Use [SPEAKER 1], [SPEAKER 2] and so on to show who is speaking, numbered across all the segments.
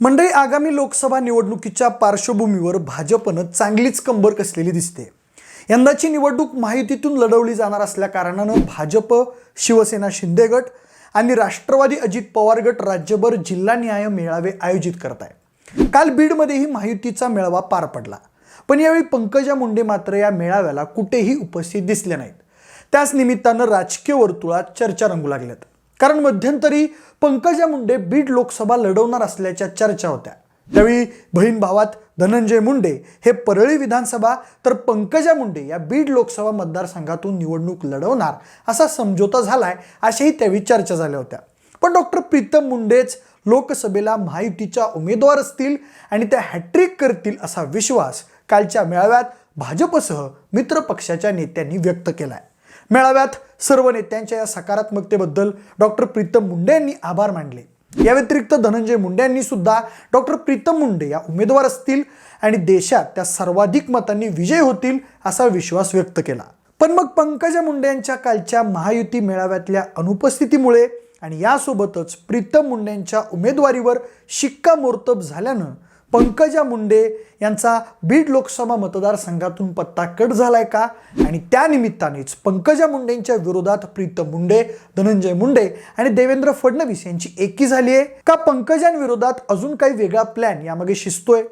[SPEAKER 1] मंडळी आगामी लोकसभा निवडणुकीच्या पार्श्वभूमीवर भाजपनं चांगलीच कंबर कसलेली दिसते. यंदाची निवडणूक महायुतीतून लढवली जाणार असल्या कारणानं भाजप शिवसेना शिंदे गट आणि राष्ट्रवादी अजित पवार गट राज्यभर जिल्हानिहाय मेळावे आयोजित करत आहे काल बीडमध्येही महायुतीचा मेळावा पार पडला. पण यावेळी पंकजा मुंडे मात्र या मेळाव्याला कुठेही उपस्थित दिसल्या नाहीत. त्याच निमित्तानं राजकीय वर्तुळात चर्चा रंगू लागल्यात. कारण मध्यंतरी पंकजा मुंडे बीड लोकसभा लढवणार असल्याच्या चर्चा होत्या. त्यावेळी बहीण भावात धनंजय मुंडे हे परळी विधानसभा तर पंकजा मुंडे या बीड लोकसभा मतदारसंघातून निवडणूक लढवणार असा समझोता झालाय अशाही त्यावेळी चर्चा झाल्या होत्या. पण डॉक्टर प्रीतम मुंडेच लोकसभेला महायुतीच्या उमेदवार असतील आणि त्या हॅट्रिक करतील असा विश्वास कालच्या मेळाव्यात भाजपसह मित्रपक्षाच्या नेत्यांनी व्यक्त केला आहे मेळाव्यात सर्व नेत्यांच्या या सकारात्मकतेबद्दल डॉक्टर प्रीतम मुंडे यांनी आभार मानले. या व्यतिरिक्त धनंजय मुंडे यांनी सुद्धा डॉक्टर प्रीतम मुंडे या उमेदवार असतील आणि देशात त्या सर्वाधिक मतांनी विजय होतील असा विश्वास व्यक्त केला. पण मग पंकजा मुंडे यांच्या कालच्या महायुती मेळाव्यातल्या अनुपस्थितीमुळे आणि यासोबतच प्रीतम मुंडे यांच्या उमेदवारीवर शिक्कामोर्तब झाल्यानं पंकजा मुंडे यांचा बीड लोकसभा मतदारसंघातून पत्ता कट झालाय का? आणि त्या निमित्तानेच पंकजा मुंडेंच्या विरोधात प्रीतम मुंडे धनंजय मुंडे आणि देवेंद्र फडणवीस यांची एकी झाली आहे. का पंकजांविरोधात अजून काही वेगळा प्लॅन यामागे शिजतोय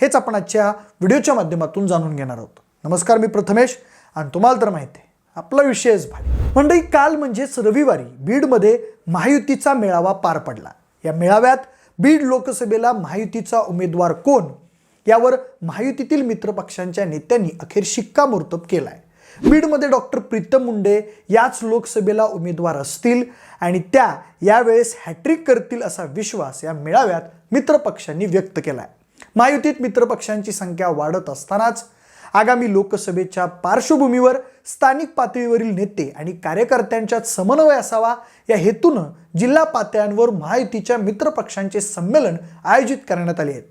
[SPEAKER 1] हेच आपण आजच्या व्हिडिओच्या माध्यमातून जाणून घेणार आहोत. नमस्कार मी प्रथमेश आणि तुम्हाला तर माहिती आहे आपला विषयच भारी. मंडई काल म्हणजेच रविवारी बीडमध्ये महायुतीचा मेळावा पार पडला. या मेळाव्यात बीड लोकसभेला महायुतीचा उमेदवार कोण? यावर महायुतीतील मित्रपक्षांच्या नेत्यांनी अखेर शिक्कामोर्तब केलाय. बीडमध्ये डॉक्टर प्रीतम मुंडे याच लोकसभेला उमेदवार असतील आणि त्या यावेळेस हॅट्रिक करतील असा विश्वास या मेळाव्यात मित्रपक्षांनी व्यक्त केलाय. महायुतीत मित्रपक्षांची संख्या वाढत असतानाच आगामी लोकसभेच्या पार्श्वभूमीवर स्थानिक पातळीवरील नेते आणि कार्यकर्त्यांच्यात समन्वय असावा. या हेतूनं जिल्हा पातळ्यांवर महायुतीच्या मित्रपक्षांचे संमेलन आयोजित करण्यात आले आहेत.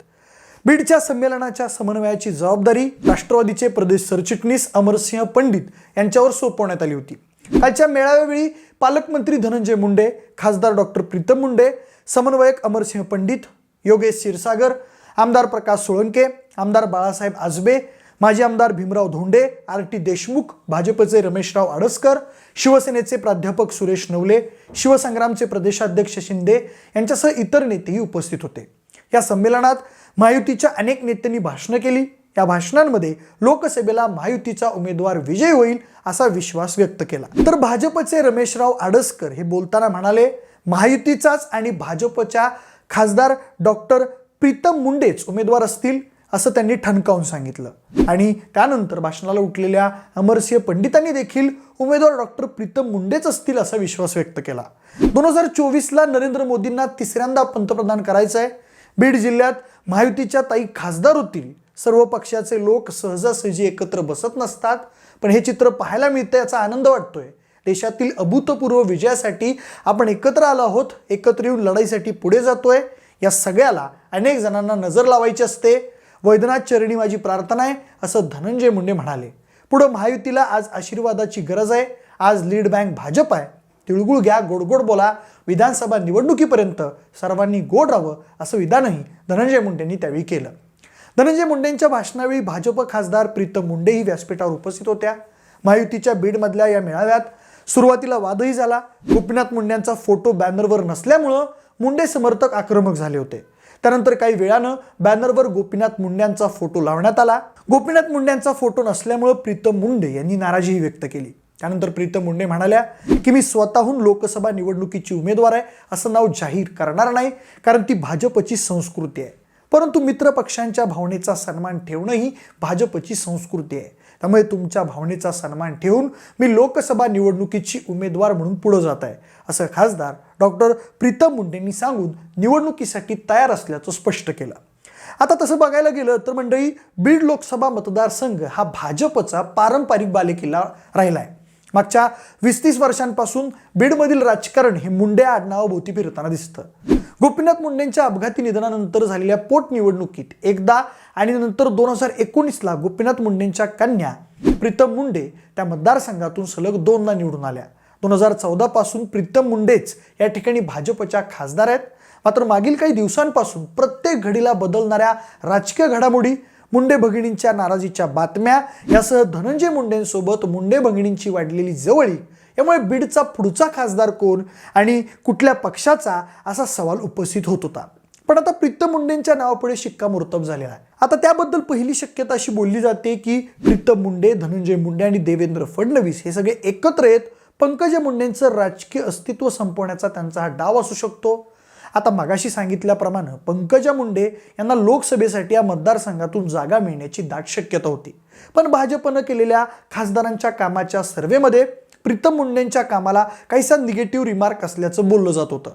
[SPEAKER 1] बीडच्या संमेलनाच्या समन्वयाची जबाबदारी राष्ट्रवादीचे प्रदेश सरचिटणीस अमरसिंह पंडित यांच्यावर सोपवण्यात आली होती. कालच्या मेळाव्यावेळी पालकमंत्री धनंजय मुंडे खासदार डॉक्टर प्रीतम मुंडे समन्वयक अमरसिंह पंडित योगेश क्षीरसागर आमदार प्रकाश सोळंके आमदार बाळासाहेब आजबे माजी आमदार भीमराव धोंडे आर टी देशमुख भाजपचे रमेशराव आडसकर शिवसेनेचे प्राध्यापक सुरेश नवले शिवसंग्रामचे प्रदेशाध्यक्ष शिंदे यांच्यासह इतर नेतेही उपस्थित होते. या संमेलनात महायुतीच्या अनेक नेत्यांनी भाषणं केली. या भाषणांमध्ये लोकसभेला महायुतीचा उमेदवार विजय होईल असा विश्वास व्यक्त केला. तर भाजपचे रमेशराव आडसकर हे बोलताना म्हणाले महायुतीचाच आणि भाजपच्या खासदार डॉक्टर प्रीतम मुंडेच उमेदवार असतील. असं त्यांनी ठणकावून सांगितलं. आणि त्यानंतर भाषणाला उठलेल्या अमरसिंह पंडितांनी देखील उमेदवार डॉक्टर प्रीतम मुंडेच असतील असा विश्वास व्यक्त केला. दोन हजार चोवीसला नरेंद्र मोदींना तिसऱ्यांदा पंतप्रधान करायचं आहे बीड जिल्ह्यात महायुतीच्या ताई खासदार होतील. सर्व पक्षाचे लोक सहजासहजी एकत्र बसत नसतात. पण हे चित्र पाहायला मिळतं याचा आनंद वाटतोय. देशातील अभूतपूर्व विजयासाठी आपण एकत्र आलो आहोत. एकत्र येऊन लढाईसाठी पुढे जातोय. या सगळ्याला अनेक जणांना नजर लावायची असते. वैद्यनाथ चरणी माझी प्रार्थना आहे असं धनंजय मुंडे म्हणाले. पुढं महायुतीला आज आशीर्वादाची गरज आहे आज लीड बँक भाजप आहे. तिळगुळ घ्या गोडगोड बोला विधानसभा निवडणुकीपर्यंत सर्वांनी गोड राहावं असं विधानही धनंजय मुंडेंनी त्यावेळी केलं. धनंजय मुंडेंच्या भाषणावेळी भाजप खासदार प्रीतम मुंडेही व्यासपीठावर उपस्थित होत्या. महायुतीच्या बीडमधल्या या मेळाव्यात सुरुवातीला वादही झाला. गोपीनाथ मुंडेंचा फोटो बॅनरवर नसल्यामुळं मुंडे समर्थक आक्रमक झाले होते. त्यानंतर काही वेळानं बॅनरवर गोपीनाथ मुंड्यांचा फोटो लावण्यात आला. गोपीनाथ मुंड्यांचा फोटो नसल्यामुळं प्रीतम मुंडे यांनी नाराजीही व्यक्त केली. त्यानंतर प्रीतम मुंडे म्हणाल्या की मी स्वतःहून लोकसभा निवडणुकीची उमेदवार आहे असं नाव जाहीर करणार नाही कारण ती भाजपची संस्कृती आहे. परंतु मित्रपक्षांच्या भावनेचा सन्मान ठेवणं ही भाजपची संस्कृती आहे. त्यामुळे तुमच्या भावनेचा सन्मान ठेवून मी लोकसभा निवडणुकीची उमेदवार म्हणून पुढं जात आहे असं खासदार डॉक्टर प्रीतम मुंडेंनी सांगून निवडणुकीसाठी तयार असल्याचं स्पष्ट केलं. आता तसं बघायला गेलं तर मंडळी बीड लोकसभा मतदारसंघ हा भाजपचा पारंपरिक बालेकिल्ला राहिला आहे मागच्या वीस तीस वर्षांपासून बीडमधील राजकारण हे मुंडे आडनावाभोवती फिरताना दिसतं. गोपीनाथ मुंडेंच्या अपघाती निधनानंतर झालेल्या पोटनिवडणुकीत एकदा आणि नंतर दोन हजार एकोणीसला गोपीनाथ मुंडेंच्या कन्या प्रीतम मुंडे त्या मतदारसंघातून सलग दोनदा निवडून आल्या. दोन हजार चौदापासून प्रीतम मुंडेच या ठिकाणी भाजपच्या खासदार आहेत. मात्र मागील काही दिवसांपासून प्रत्येक घडीला बदलणाऱ्या राजकीय घडामोडी मुंडे भगिनींच्या नाराजीच्या बातम्या यासह धनंजय मुंडेंसोबत मुंडे भगिनींची वाढलेली जवळीक यामुळे बीडचा पुढचा खासदार कोण आणि कुठल्या पक्षाचा असा सवाल उपस्थित होत होता. पण आता प्रीतम मुंडेंच्या नावापुढे शिक्कामोर्तब झालेला आहे. आता त्याबद्दल पहिली शक्यता अशी बोलली जाते की प्रीतम मुंडे धनंजय मुंडे आणि देवेंद्र फडणवीस हे सगळे एकत्र येत पंकजा मुंडेंचं राजकीय अस्तित्व संपवण्याचा त्यांचा हा डाव असू शकतो. आता मगाशी सांगितल्याप्रमाणे पंकजा मुंडे यांना लोकसभेसाठी या मतदारसंघातून जागा मिळण्याची दाट शक्यता होती. पण भाजपनं केलेल्या खासदारांच्या कामाच्या सर्व्हेमध्ये प्रीतम मुंडेंच्या कामाला काहीसा निगेटिव्ह रिमार्क असल्याचं बोललं जात होतं.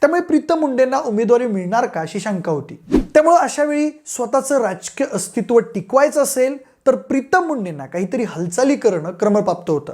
[SPEAKER 1] त्यामुळे प्रीतम मुंडेंना उमेदवारी मिळणार का अशी शंका होती. त्यामुळे अशावेळी स्वतःचं राजकीय अस्तित्व टिकवायचं असेल तर प्रीतम मुंडेंना काहीतरी हालचाली करणं क्रमप्राप्त होतं.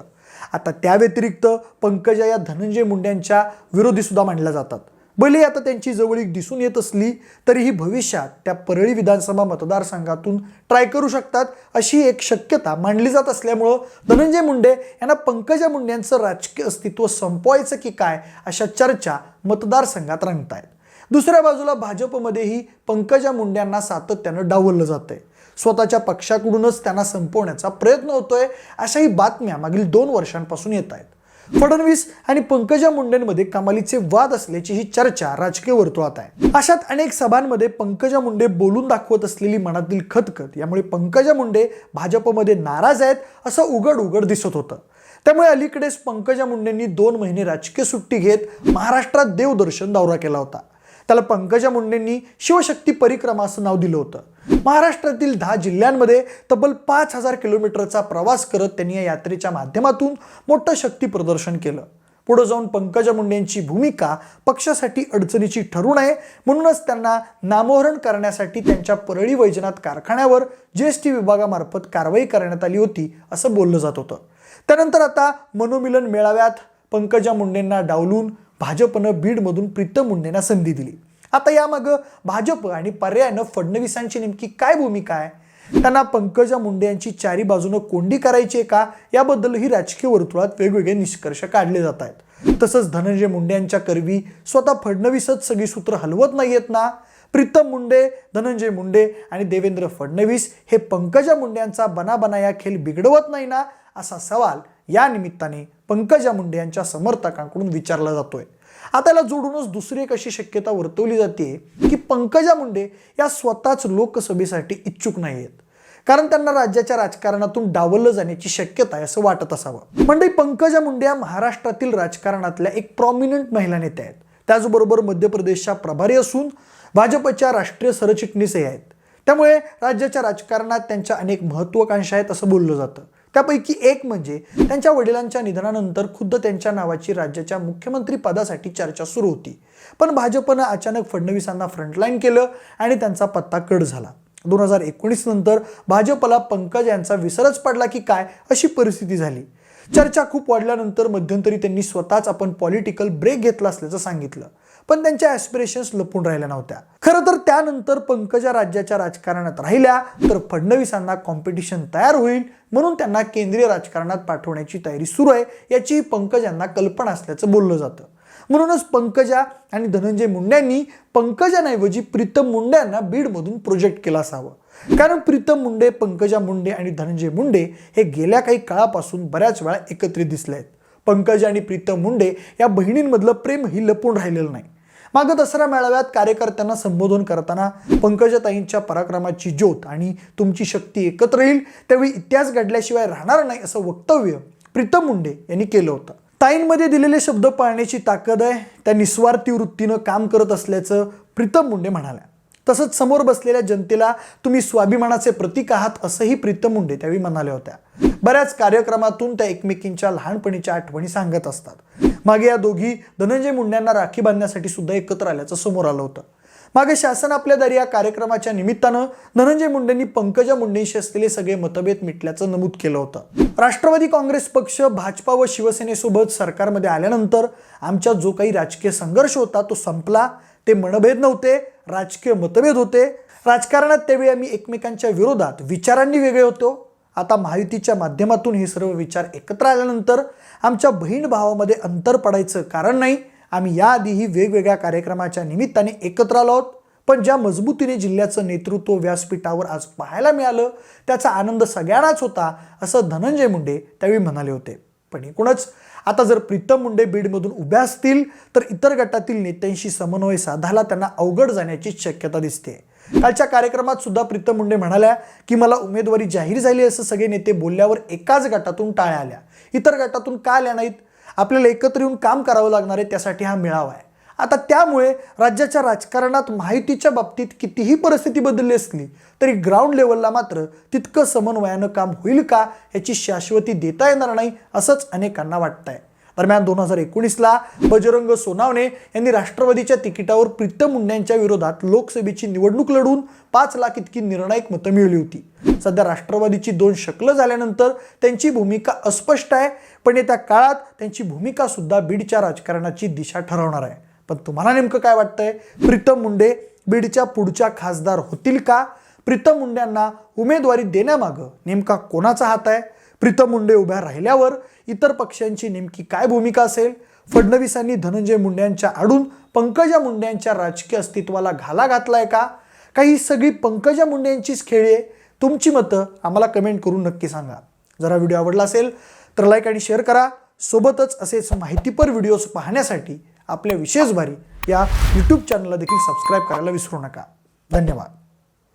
[SPEAKER 1] आता त्या व्यतिरिक्त पंकजा या धनंजय मुंड्यांच्या विरोधी सुद्धा मांडल्या जातात. भले आता त्यांची जवळीक दिसून येत असली तरीही भविष्यात त्या परळी विधानसभा मतदारसंघातून ट्राय करू शकतात अशी एक शक्यता मांडली जात असल्यामुळं धनंजय मुंडे यांना पंकजा मुंडे यांचं राजकीय अस्तित्व संपवायचं की काय अशा चर्चा मतदारसंघात रंगत आहेत दुसऱ्या बाजूला भाजपमध्येही पंकजा मुंड्यांना सातत्यानं डावललं जातंय. स्वतःच्या पक्षाकडूनच त्यांना संपवण्याचा प्रयत्न होतोय अशाही बातम्या मागील दोन वर्षांपासून येत आहेत फडणवीस आणि पंकजा मुंडेंमध्ये कमालीचे वाद असल्याची ही चर्चा राजकीय वर्तुळात आहे. अशात अनेक सभांमध्ये पंकजा मुंडे बोलून दाखवत असलेली मनातील खतखत यामुळे पंकजा मुंडे भाजपमध्ये नाराज आहेत असं उघड उघड दिसत होतं. त्यामुळे अलीकडेच पंकजा मुंडेंनी दोन महिने राजकीय सुट्टी घेत महाराष्ट्रात देवदर्शन दौरा केला होता. त्याला पंकजा मुंडेंनी शिवशक्ती परिक्रमा असं नाव दिलं होतं. महाराष्ट्रातील दहा जिल्ह्यांमध्ये तब्बल पाच हजार किलोमीटरचा प्रवास करत त्यांनी या यात्रेच्या माध्यमातून मोठं शक्ती प्रदर्शन केलं. पुढे जाऊन पंकजा मुंडेंची भूमिका पक्षासाठी अडचणीची ठरू नये म्हणूनच त्यांना नामोहरण करण्यासाठी त्यांच्या परळी वैजनाथ कारखान्यावर जीएसटी विभागामार्फत कारवाई करण्यात आली होती असं बोललं जात होतं. त्यानंतर आता मनोमिलन मेळाव्यात पंकजा मुंडेंना डावलून भाजपनं बीडमधून प्रीतम मुंडेंना संधी दिली. आता यामागं भाजप आणि पर्यायानं फडणवीसांची नेमकी काय भूमिका आहे? त्यांना पंकजा मुंडे यांची चारी बाजूनं कोंडी करायची आहे का? याबद्दलही राजकीय वर्तुळात वेगवेगळे निष्कर्ष काढले जात आहेत. तसंच धनंजय मुंडे यांच्या करवी स्वतः फडणवीसच सगळी सूत्र हलवत नाहीयेत ना? प्रीतम मुंडे धनंजय मुंडे आणि देवेंद्र फडणवीस हे पंकजा मुंडे यांचा बनाबना या खेळ बिघडवत नाही ना? असा सवाल या निमित्ताने पंकजा मुंडे यांच्या समर्थकांकडून विचारला जातोय. आता याला जोडूनच दुसरी एक अशी शक्यता वर्तवली जाते की पंकजा मुंडे या स्वतःच लोकसभेसाठी इच्छुक नाही आहेत कारण त्यांना राज्याच्या राजकारणातून डावललं जाण्याची शक्यता आहे असं वाटत असावं. मंडळी पंकजा मुंडे या महाराष्ट्रातील राजकारणातल्या एक प्रॉमिनंट महिला नेत्या आहेत. त्याचबरोबर मध्य प्रदेशच्या प्रभारी असून भाजपच्या राष्ट्रीय सरचिटणीसही आहेत. त्यामुळे राज्याच्या राजकारणात त्यांच्या अनेक महत्वाकांक्षा आहेत असं बोललं जातं. त्यापैकी एक म्हणजे त्यांच्या वडिलांच्या निधनानंतर खुद्द त्यांच्या नावाची राज्याच्या मुख्यमंत्री पदासाठी चर्चा सुरू होती. पण भाजपनं अचानक फडणवीसांना फ्रंटलाईन केलं आणि त्यांचा पत्ता कट झाला. दोन हजार एकोणीस नंतर भाजपला पंकज यांचा विसरच पडला की काय अशी परिस्थिती झाली. चर्चा खूप वाढल्यानंतर मध्यंतरी त्यांनी स्वतःच आपण पॉलिटिकल ब्रेक घेतला असल्याचं सांगितलं. पण त्यांच्या ॲस्पिरेशन्स लपून राहिल्या नव्हत्या. खरं तर त्यानंतर पंकजा राज्याच्या राजकारणात राहिल्या तर फडणवीसांना कॉम्पिटिशन तयार होईल म्हणून त्यांना केंद्रीय राजकारणात पाठवण्याची तयारी सुरू आहे याची पंकजांना कल्पना असल्याचं बोललं जातं. म्हणूनच पंकजा आणि धनंजय मुंड्यांनी पंकजांऐवजी प्रीतम मुंड्यांना बीडमधून प्रोजेक्ट केला असावं. कारण प्रीतम मुंडे पंकजा मुंडे आणि धनंजय मुंडे हे गेल्या काही काळापासून बऱ्याच वेळा एकत्रित दिसले आहेत. पंकजा आणि प्रीतम मुंडे या बहिणींमधलं प्रेम ही लपून राहिलेलं नाही. मागं दसरा मेळाव्यात कार्यकर्त्यांना संबोधन करताना पंकजाताईंच्या पराक्रमाची ज्योत आणि तुमची शक्ती एकत्र येईल त्यावेळी इतिहास घडल्याशिवाय राहणार नाही असं वक्तव्य प्रीतम मुंडे यांनी केलं होतं. ताईंमध्ये दिलेले शब्द पाळण्याची ताकद आहे त्या निस्वार्थी वृत्तीनं काम करत असल्याचं प्रीतम मुंडे म्हणाल्या. तसंच समोर बसलेल्या जनतेला तुम्ही स्वाभिमानाचे प्रतीक आहात असंही प्रीतम मुंडे त्यावेळी म्हणाल्या होत्या. बऱ्याच कार्यक्रमातून त्या एकमेकींच्या लहानपणीच्या आठवणी सांगत असतात. मागे या दोघी धनंजय मुंड्यांना राखी बांधण्यासाठी सुद्धा एकत्र आल्याचं समोर आलं होतं. मागे शासन आपल्या दारी या कार्यक्रमाच्या निमित्तानं धनंजय मुंडेंनी पंकजा मुंडेंशी असलेले सगळे मतभेद मिटल्याचं नमूद केलं होतं. राष्ट्रवादी काँग्रेस पक्ष भाजपा व शिवसेनेसोबत सरकारमध्ये आल्यानंतर आमच्या जो काही राजकीय संघर्ष होता तो संपला. ते मनभेद नव्हते राजकीय मतभेद होते. राजकारणात त्यावेळी आम्ही एकमेकांच्या विरोधात विचारांनी वेगळे होतो. आता महायुतीच्या माध्यमातून हे सर्व विचार एकत्र आल्यानंतर आमच्या बहीण भावामध्ये अंतर पडायचं कारण नाही. आम्ही याआधीही वेगवेगळ्या कार्यक्रमाच्या निमित्ताने एकत्र आलो आहोत. पण ज्या मजबूतीने जिल्ह्याचं नेतृत्व व्यासपीठावर आज पाहायला मिळालं त्याचा आनंद सगळ्यांनाच होता असं धनंजय मुंडे त्यावेळी म्हणाले होते. पण एकूणच आता जर प्रीतम मुंडे बीडमधून उभ्या असतील तर इतर गटातील नेत्यांशी समन्वय साधायला त्यांना अवघड जाण्याची शक्यता दिसते. कालच्या कार्यक्रमात सुद्धा प्रीतम मुंडे म्हणाल्या की मला उमेदवारी जाहीर झाली असं सगळे नेते बोलल्यावर एकाच गटातून टाळ्या आल्या. इतर गटातून का आल्या नाहीत? आपल्याला एकत्र येऊन काम करावं लागणार आहे त्यासाठी हा मेळावा आहे. आता त्यामुळे राज्याच्या राजकारणात माहितीच्या बाबतीत कितीही परिस्थिती बदलली असली तरी ग्राउंड लेवलला मात्र तितकं समन्वयानं काम होईल का याची शाश्वती देता येणार नाही असंच अनेकांना वाटतंय. दरम्यान दोन हजार एकोणीसला बजरंग सोनावणे यांनी राष्ट्रवादीच्या तिकिटावर प्रीतम मुंड्यांच्या विरोधात लोकसभेची निवडणूक लढवून पाच लाख इतकी निर्णायक मतं मिळवली होती. सध्या राष्ट्रवादीची दोन शकलं झाल्यानंतर त्यांची भूमिका अस्पष्ट आहे पण येत्या काळात त्यांची भूमिका सुद्धा बीडच्या राजकारणाची दिशा ठरवणार आहे. पण तुम्हाला नेमकं काय वाटतंय? प्रीतम मुंडे बीडच्या पुढच्या खासदार होतील का? प्रीतम मुंड्यांना उमेदवारी देण्यामागं नेमका कोणाचा हात आहे? प्रीतम मुंडे उभ्या राहिल्यावर इतर पक्षांची नेमकी काय भूमिका असेल? फडणवीसांनी धनंजय मुंड्यांच्या आडून पंकजा मुंड्यांच्या राजकीय अस्तित्वाला घाला घातलाय का? काही सगळी पंकजा मुंड्यांचीच खेळी आहे. तुमची मतं आम्हाला कमेंट करून नक्की सांगा. जरा व्हिडिओ आवडला असेल तर लाईक आणि शेअर करा. सोबतच असेच माहितीपर व्हिडिओज पाहण्यासाठी आपल्या विशेष भारी या यूट्यूब चॅनलला देखील सबस्क्राईब करायला विसरू नका. धन्यवाद.